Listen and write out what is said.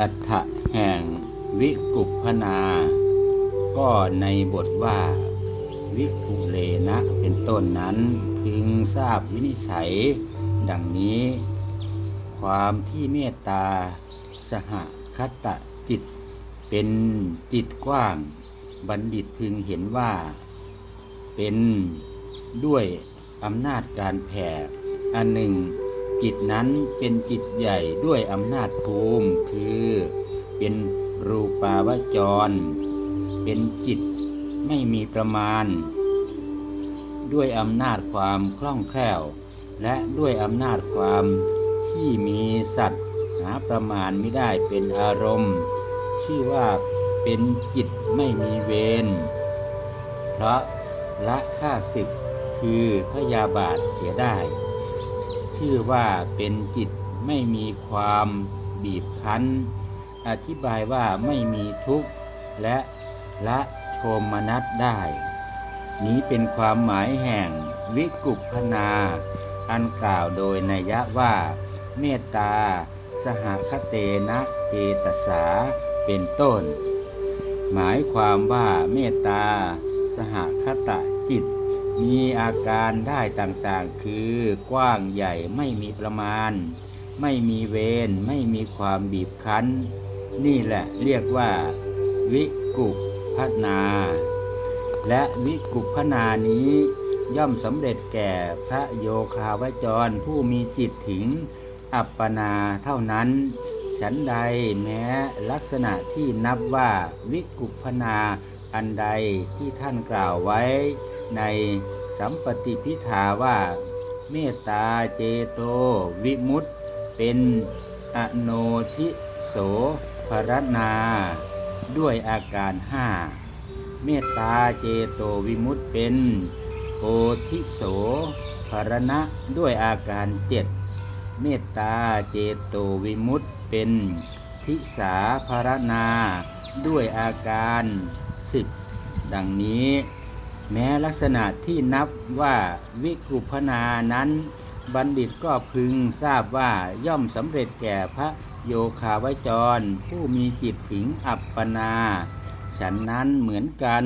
อัฏฐะแห่งวิกุปพนา ก็ในบทว่าวิกุเลนะเป็นต้นนั้นพึงทราบวินิจฉัย ดังนี้ ความที่เมตตาสหคตจิต เป็นจิตกว้าง บัณฑิตพึงเห็นว่า เป็นด้วยอำนาจการแผ่อันหนึ่ง จิตนั้นเป็นจิตใหญ่ด้วยอำนาจภูมิคือเป็นรูปาวจร เป็นจิตไม่มีประมาณ ด้วยอำนาจความคล่องแคล่ว และด้วยอำนาจความที่มีสัตว์หาประมาณไม่ได้เป็นอารมณ์ ชื่อว่าเป็นจิตไม่มีเวรเพราะละค่าศึกคือพยาบาทเสียได้ ชื่อว่าเป็นจิตไม่มีความบีบคั้น อธิบายว่าไม่มีทุกข์และละโทมนัสได้ นี้เป็นความหมายแห่งวิกุปพนา อันกล่าวโดยนัยะว่า เมตตา สหคเตนะเจตสา เป็นต้น หมายความว่าเมตตา สหคตะจิต มีอาการได้ต่างๆ คือกว้างใหญ่ไม่มีประมาณ ไม่มีเวรไม่มีความบีบคั้น นี่แหละเรียกว่า วิกุปพนา และวิกุปพนานี้ย่อมสำเร็จแก่พระโยคาวจรผู้มีจิตถึงอัปปนาเท่านั้น ฉันใดแม้ลักษณะที่นับว่าวิกุปพนาอันใดที่ท่านกล่าวไว้ ในสัมปติพิธาว่าเมตตาเจโตวิมุตตเป็นอโนทิโสภรนาด้วยอาการห้าเมตตาเจโตวิมุตตเป็นโพธิโสภรณะด้วยอาการเจ็ดเมตตาเจโตวิมุตตเป็นทิสาภรณา ด้วยอาการสิบดังนี้ แม้ลักษณะที่นับว่าวิกุพนานั้น บัณฑิตก็พึงทราบว่าย่อมสำเร็จแก่พระโยคาวจร ผู้มีจิตถึงอัปปนา ฉันนั้นเหมือนกัน